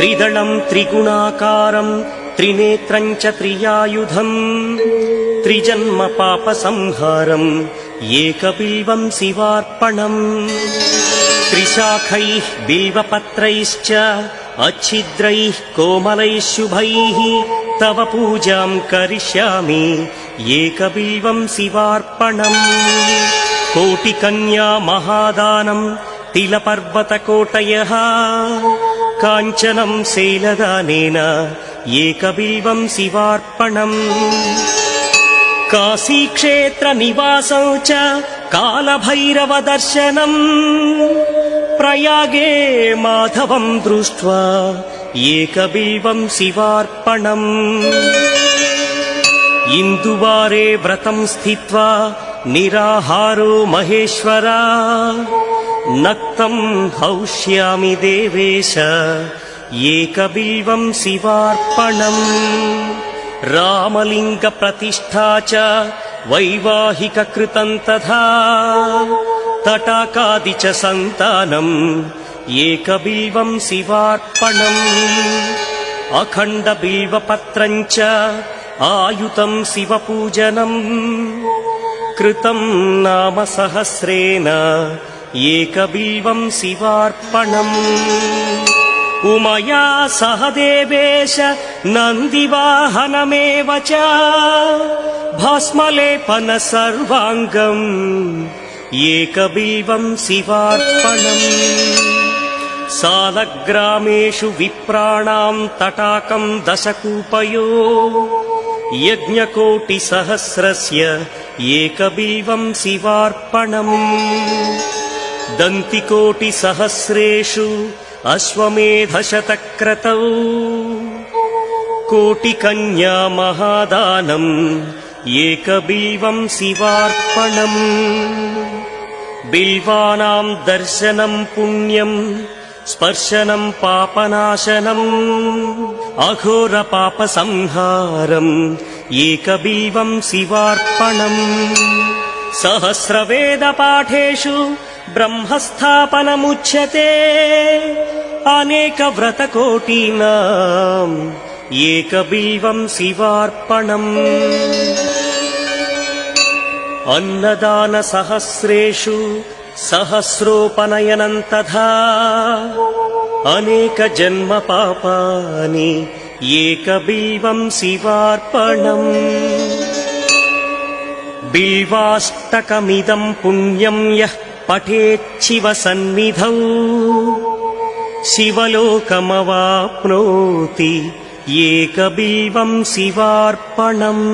त्रिदलम् त्रिगुणाकारम् त्रिनेत्रम् च त्रियायुधम् त्रिजन्म पापसंहारम् एकबिल्वम् शिवार्पणम्। त्रिशाखैः बिल्वपत्रैश्च अच्छिद्रैः कोमलैः शुभैः तव पूजाम् करिष्यामि एकबिल्वम् शिवार्पणम्। कोटिकन्या महादानम् तिलपर्वतकोटयः काञ्चनम् शैलदानेन एकबिल्वम् शिवार्पणम् काशीक्षेत्रनिवासौ च कालभैरवदर्शनम् प्रयागे माधवम् दृष्ट्वा एकबिल्वम् शिवार्पणम् इन्दुवारे व्रतम् स्थित्वा निराहारो महेश्वरा नक्तम् हौष्यामि देवेश एकबिल्वम् शिवार्पणम् रामलिङ्गप्रतिष्ठा च वैवाहिककृतम् तथा। तटाकादि च सन्तानम् एकबिल्वम् शिवार्पणम्। अखण्डबिल्वपत्रम् च आयुतम् शिवपूजनम्। कृतम् नाम सहस्रेण एकबिल्वम् शिवार्पणम् उमया सह देवेश नन्दिवाहनमेव च भस्मलेपन सर्वाङ्गम् एकबिल्वम् शिवार्पणम् सालग्रामेषु विप्राणाम् तटाकम् दशकूपयो यज्ञकोटिसहस्रस्य एकबिल्वम् शिवार्पणम् दन्तिकोटिसहस्रेषु अश्वमेधशतक्रतौ कोटिकन्या महादानम् एकबिल्वम् शिवार्पणम् बिल्वानाम् दर्शनम् पुण्यम् स्पर्शनम् पापनाशनम् अघोरपापसंहारम् एकबिल्वम् शिवार्पणम् सहस्रवेदपाठेषु ब्रह्मस्थापनमुच्यते अनेकव्रतकोटीनाम् एकबिल्वम् शिवार्पणम् अन्नदानसहस्रेषु सहस्रोपनयनम् तथा अनेकजन्मपापानि एकबिल्वम् शिवार्पणम् बिल्वाष्टकमिदम् पुण्यम् यः पठेच्छिव सन्निधौ शिवलोकमवाप्नोति एकबिल्वम् शिवार्पणम्